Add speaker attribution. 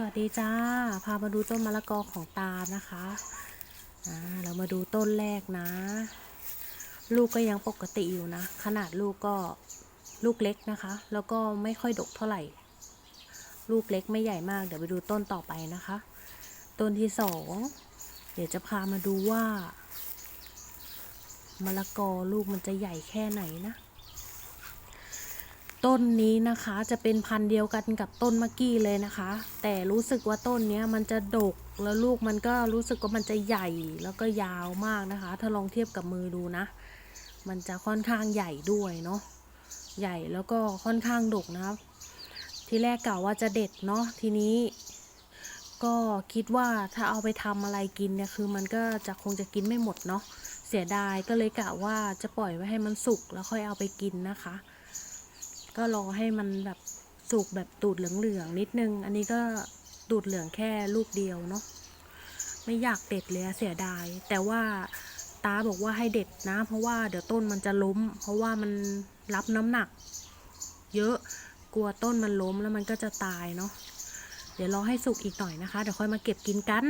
Speaker 1: สวัสดีจ้า พามาดูต้นมะละกอของตานะคะอ่าเรามาดูต้นแรกนะ ลูกก็ยังปกติอยู่นะ ขนาดลูกก็ลูกเล็กนะคะ แล้วก็ไม่ค่อยดกเท่าไหร่ ลูกเล็กไม่ใหญ่มาก เดี๋ยวไปดูต้นต่อไปนะคะ ต้นที่สอง เดี๋ยวจะพามาดูว่ามะละกอลูกมันจะใหญ่แค่ไหนนะ ต้นนี้นะคะจะเป็นพันธุ์เดียวกันกับต้นเมื่อกี้เลยนะคะ แต่รู้สึกว่าต้นนี้มันจะดกแล้วลูกมันก็รู้สึกว่ามันจะใหญ่แล้วก็ยาวมากนะคะ ถ้าลองเทียบกับมือดูนะ มันจะค่อนข้างใหญ่ด้วยเนาะใหญ่แล้วก็ค่อนข้างดกนะครับ ทีแรกกะว่าจะเด็ดเนาะทีนี้ ก็คิดว่าถ้าเอาไปทำอะไรกินเนี่ยคือมันก็จะคงจะกินไม่หมดเนาะเสียดายก็เลยกะว่าจะปล่อยไว้ให้มันสุกแล้วค่อยเอาไปกินนะคะ ก็รอให้มันแบบสุกแบบตูดเหลืองๆนิดนึง อันนี้ก็ตูดเหลืองแค่ลูกเดียวเนาะไม่อยากเด็ดเลยอะเสียดาย แต่ว่าตาบอกว่าให้เด็ดนะ เพราะว่าเดี๋ยวต้นมันจะล้ม เพราะว่ามันรับน้ำหนัก เยอะกลัวต้นมันล้มแล้วมันก็จะตายเนาะเดี๋ยวรอให้สุกอีกหน่อยนะคะ เดี๋ยวค่อยมาเก็บกินกัน